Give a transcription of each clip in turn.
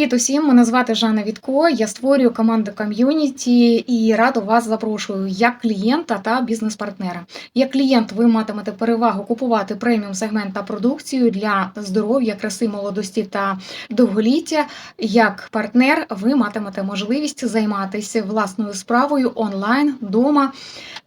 Привіт усім! Мене звати Жанна Вітко. Я створюю команду ком'юніті і радо вас запрошую як клієнта та бізнес-партнера. Як клієнт, ви матимете перевагу купувати преміум сегмент та продукцію для здоров'я, краси, молодості та довголіття. Як партнер, ви матимете можливість займатися власною справою онлайн вдома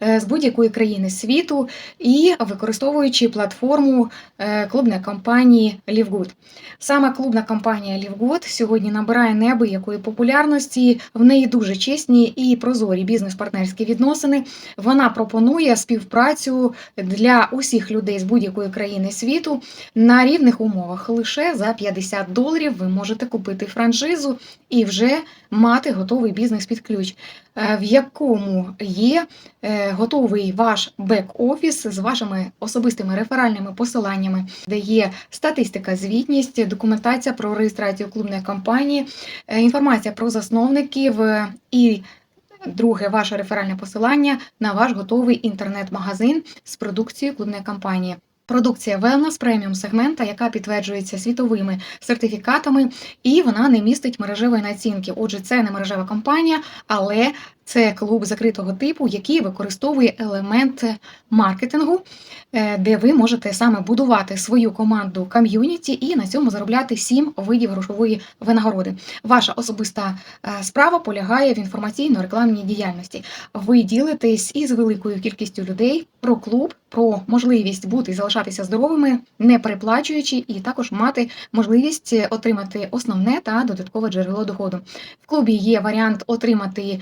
е, з будь-якої країни світу і використовуючи платформу е, клубної компанії LiveGood. Саме клубна компанія LiveGood сьогодні набирає неабиякої популярності. В неї дуже чесні і прозорі бізнес-партнерські відносини. Вона пропонує співпрацю для усіх людей з будь-якої країни світу на рівних умовах. Лише за 50 доларів ви можете купити франшизу і вже мати готовий бізнес під ключ, е, в якому є готовий ваш бек-офіс з вашими особистими реферальними посиланнями, де є статистика, звітність, документація про реєстрацію клубної компанії, е, інформація про засновників е, і. Друге, ваше реферальне посилання на ваш готовий інтернет-магазин з продукцією клубної компанії. Продукція Wellness преміум сегмента, яка підтверджується світовими сертифікатами, і вона не містить мережевої націнки. Отже, це не мережева компанія, але це клуб закритого типу, який використовує елемент маркетингу, е, де ви можете саме будувати свою команду ком'юніті і на цьому заробляти сім видів грошової винагороди. Ваша особиста е, справа полягає в інформаційно-рекламній діяльності. Ви ділитесь із великою кількістю людей про клуб, про можливість бути і залишатися здоровими, не переплачуючи, і також мати можливість отримати основне та додаткове джерело доходу. В клубі є варіант отримати е,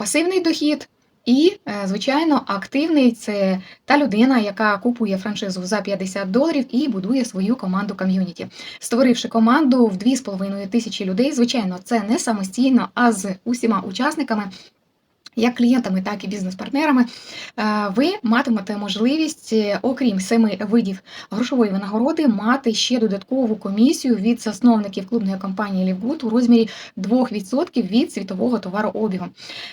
пасивний дохід. І, е, звичайно, активний це та людина, яка купує франшизу за 50 доларів і будує свою команду ком'юніті. Створивши команду в 2,5 тисячі людей, звичайно, це не самостійно, а з усіма учасниками. Як клієнтами, так і бізнес-партнерами, е, ви матимете можливість, е, окрім семи видів грошової винагороди, мати ще додаткову комісію від засновників клубної компанії LiveGood у розмірі 2% від світового товарообігу.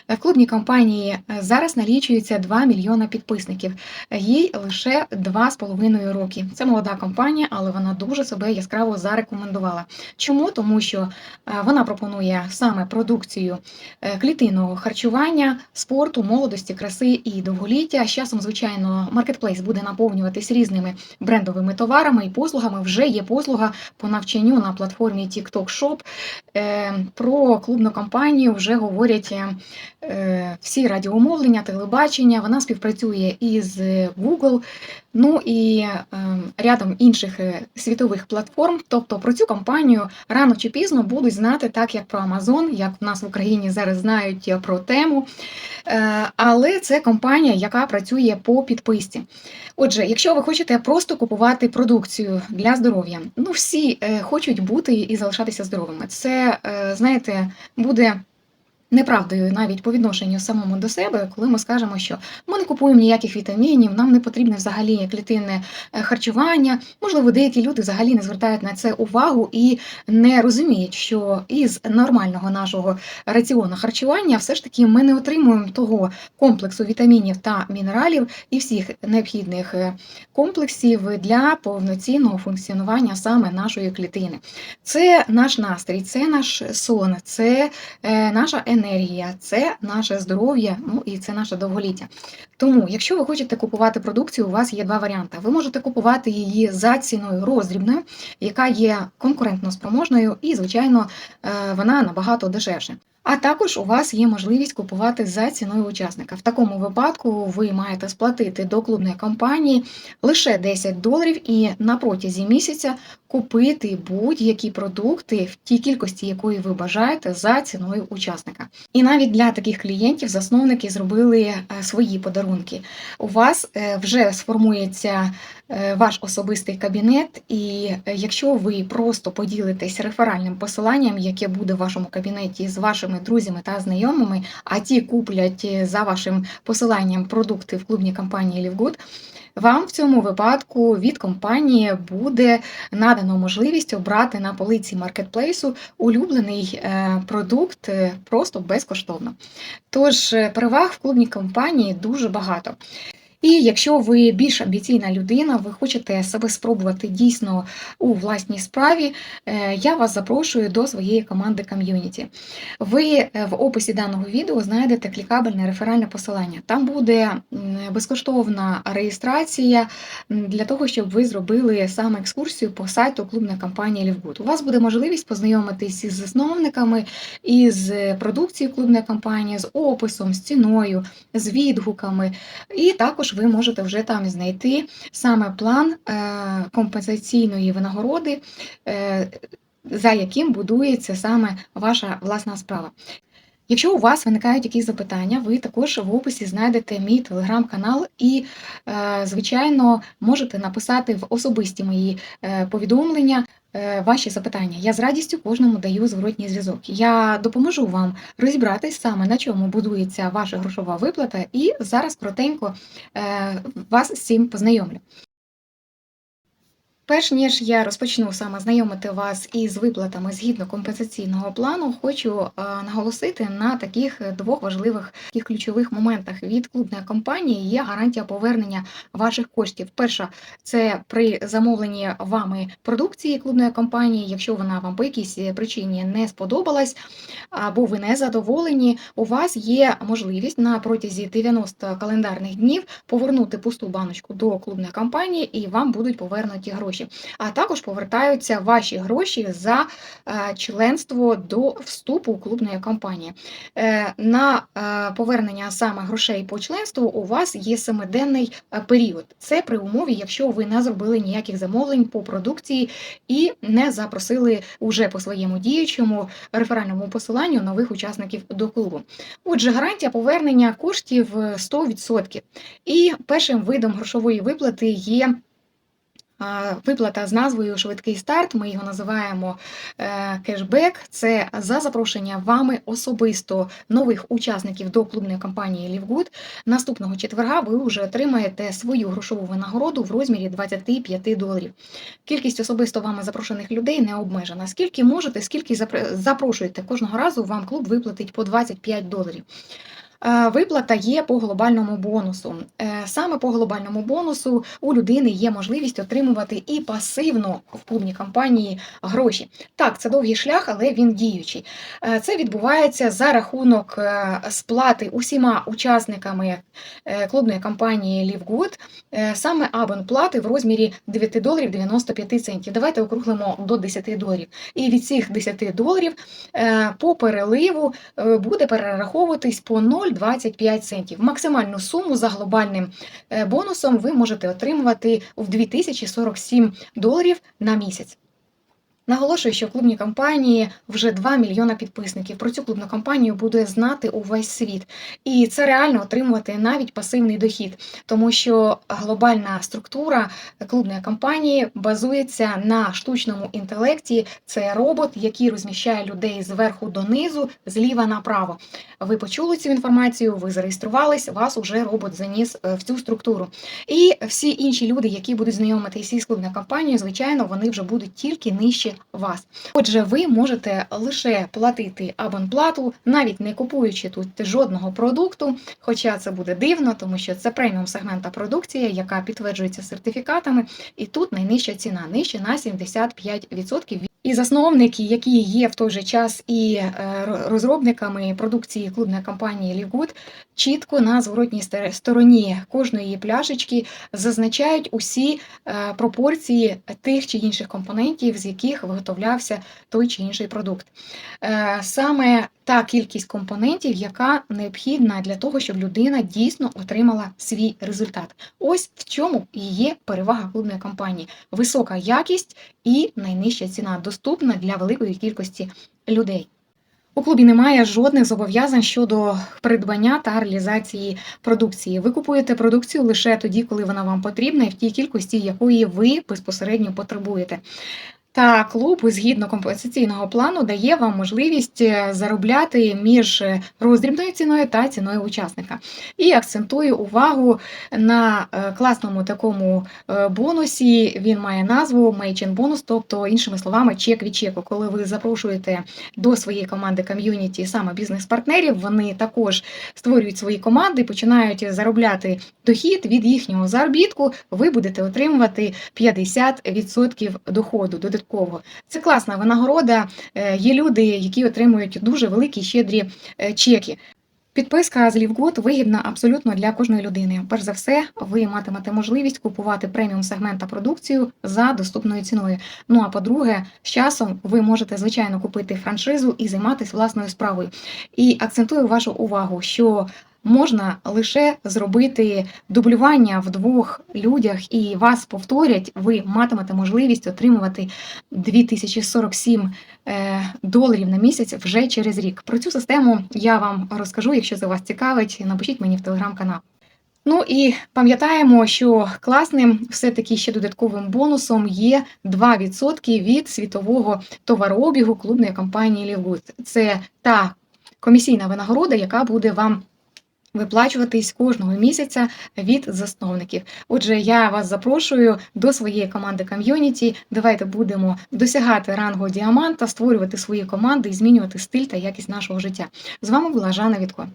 Е, В клубній компанії зараз налічується 2 мільйона підписників. Їй лише 2,5 роки. Це молода компанія, але вона дуже себе яскраво зарекомендувала. Чому? Тому що вона пропонує саме продукцію клітинного харчування спорту, молодості, краси і довголіття. З часом, звичайно, маркетплейс буде наповнюватись різними брендовими товарами і послугами. Вже є послуга по навчанню на платформі TikTok Shop. Е, Про клубну кампанію вже говорять е, всі радіомовлення, телебачення. Вона співпрацює із Google. Ну і е, рядом інших е, світових платформ. Тобто про цю компанію рано чи пізно будуть знати так, як про Amazon, як в нас в Україні зараз знають про тему. Е, але це компанія, яка працює по підписці. Отже, якщо ви хочете просто купувати продукцію для здоров'я, ну всі е, хочуть бути і залишатися здоровими. Це, е, знаєте, буде. Неправдою навіть по відношенню самому до себе, коли ми скажемо, що ми не купуємо ніяких вітамінів, нам не потрібне взагалі клітинне е, харчування. Можливо, деякі люди взагалі не звертають на це увагу і не розуміють, що із нормального нашого раціону харчування все ж таки ми не отримуємо того комплексу вітамінів та мінералів і всіх необхідних е, комплексів для повноцінного функціонування саме нашої клітини. Це наш настрій, це наш сон, це е, наша енергія, це наше здоров'я, ну і це наше довголіття. Тому, якщо ви хочете купувати продукцію, у вас є два варіанти. Ви можете купувати її за ціною роздрібною, яка є конкурентно спроможною, і, звичайно, е, вона набагато дешевше. А також у вас є можливість купувати за ціною учасника. В такому випадку ви маєте сплатити до клубної компанії лише 10 доларів і на протязі місяця купити будь-які продукти в тій кількості, якої ви бажаєте, за ціною учасника. І навіть для таких клієнтів засновники зробили е, свої подарунки. У вас е, вже сформується е, ваш особистий кабінет, і якщо ви просто поділитесь реферальним посиланням, яке буде в вашому кабінеті з вашими друзями та знайомими, а ті куплять за вашим посиланням продукти в клубній компанії LiveGood, вам в цьому випадку від компанії буде надано можливість обрати на полиці маркетплейсу улюблений е, продукт е, просто безкоштовно. Тож е, переваг в клубній компанії дуже багато. І якщо ви більш амбіційна людина, ви хочете себе спробувати дійсно у власній справі, е, я вас запрошую до своєї команди ком'юніті. Ви е, в описі даного відео знайдете клікабельне реферальне посилання. Там буде безкоштовна реєстрація для того, щоб ви зробили саме екскурсію по сайту клубної компанії Лівгуд. У вас буде можливість познайомитись із засновниками, із продукцією клубної компанії, з описом, з ціною, з відгуками. І також ви можете вже там знайти саме план е, компенсаційної винагороди, е, за яким будується саме ваша власна справа. Якщо у вас виникають якісь запитання, ви також в описі знайдете мій телеграм-канал і, е, звичайно, можете написати в особисті мої е, повідомлення е, ваші запитання. Я з радістю кожному даю зворотній зв'язок. Я допоможу вам розібратись саме на чому будується ваша грошова виплата, і зараз коротенько вас з цим познайомлю. Перш ніж я розпочну саме знайомити вас із виплатами згідно компенсаційного плану, хочу е, наголосити на таких двох важливих таких ключових моментах від клубної компанії є гарантія повернення ваших коштів. Перша це при замовленні вами продукції клубної компанії, якщо вона вам по якійсь причині не сподобалась або ви не задоволені, у вас є можливість на протязі 90 календарних днів повернути пусту баночку до клубної компанії і вам будуть повернуті гроші. А також повертаються ваші гроші за е, членство до вступу клубної компанії. Е, На е, повернення саме грошей по членству у вас є семиденний період. Це при умові, якщо ви не зробили ніяких замовлень по продукції і не запросили уже по своєму діючому реферальному посиланню нових учасників до клубу. Отже, гарантія повернення коштів е, 100%. І першим видом грошової виплати є. Виплата з назвою Швидкий старт. Ми його називаємо е, кешбек. Це за запрошення вами особисто нових учасників до клубної компанії Лівгуд. Наступного четверга ви вже отримаєте свою грошову винагороду в розмірі 25 доларів. Кількість особисто вами запрошених людей не обмежена. Скільки можете, скільки запро- запрошуєте кожного разу, вам клуб виплатить по 25 доларів. Е, Виплата є по глобальному бонусу. Е, Саме по глобальному бонусу у людини є можливість отримувати і пасивно в клубній кампанії гроші. Так, це довгий шлях, але він діючий. Е, Це відбувається за рахунок сплати усіма учасниками клубної кампанії Лівгуд, саме абонплати в розмірі 9 доларів 95 центів. Давайте округлимо до 10 доларів. І від цих 10 доларів по переливу буде перераховуватись по 0,25 центів. Максимальну суму за глобальним е, бонусом ви можете отримувати в 2047 доларів на місяць. Наголошую, що в клубній кампанії вже 2 мільйона підписників. Про цю клубну кампанію буде знати увесь світ. І це реально отримувати навіть пасивний дохід, тому що глобальна структура клубної кампанії базується на штучному інтелекті. Це робот, який розміщає людей зверху донизу, зліва направо. Ви почули цю інформацію, ви зареєструвались, вас уже робот заніс е, в цю структуру. І всі інші люди, які будуть знайомитися із клубною кампанією, звичайно, вони вже будуть тільки нижче вас. Отже, ви можете лише платити абонплату, навіть не купуючи тут жодного продукту. Хоча це буде дивно, тому що це преміум сегмента продукція, яка підтверджується сертифікатами, і тут найнижча ціна нижче на 75%. І засновники, які є в той же час і е, розробниками продукції клубної компанії Лівгуд, чітко на зворотній стороні кожної пляшечки зазначають усі е, пропорції тих чи інших компонентів, з яких виготовлявся той чи інший продукт. Е, Саме та кількість компонентів, яка необхідна для того, щоб людина дійсно отримала свій результат. Ось в чому і є перевага клубної компанії: висока якість і найнижча ціна, доступна для великої кількості людей. У клубі немає жодних зобов'язань щодо придбання та реалізації продукції. Ви купуєте продукцію лише тоді, коли вона вам потрібна, і в тій кількості, якої ви безпосередньо потребуєте. Та клуб згідно компенсаційного плану дає вам можливість е, заробляти між е, роздрібною ціною та ціною учасника. І акцентую увагу на е, класному такому бонусі. Він має назву Мейчин бонус, тобто іншими словами, чек від чеку. Коли ви запрошуєте до своєї команди ком'юніті саме бізнес-партнерів, вони також створюють свої команди, починають заробляти дохід від їхнього заробітку. Ви будете отримувати 50% доходу додатково. Це класна винагорода. Е, Є люди, які отримують дуже великі щедрі е, чеки. Підписка з Лівгуд вигідна абсолютно для кожної людини. Перш за все, ви матимете можливість купувати преміум сегмент та продукцію за доступною ціною. Ну а по-друге, з часом ви можете звичайно купити франшизу і займатися власною справою. І акцентую вашу увагу, що можна лише зробити дублювання в двох людях, і вас повторять. Ви матимете можливість отримувати 2047 е, доларів на місяць вже через рік. Про цю систему я вам розкажу, якщо це вас цікавить, напишіть мені в телеграм-канал. Ну і пам'ятаємо, що класним все-таки ще додатковим бонусом є 2% від світового товарообігу клубної компанії Лівгуд. Це та комісійна винагорода, яка буде вам виплачуватись кожного місяця від засновників. Отже, я вас запрошую до своєї команди ком'юніті. Давайте будемо досягати рангу діаманта, створювати свої команди і змінювати стиль та якість нашого життя. З вами була Жанна Вітко.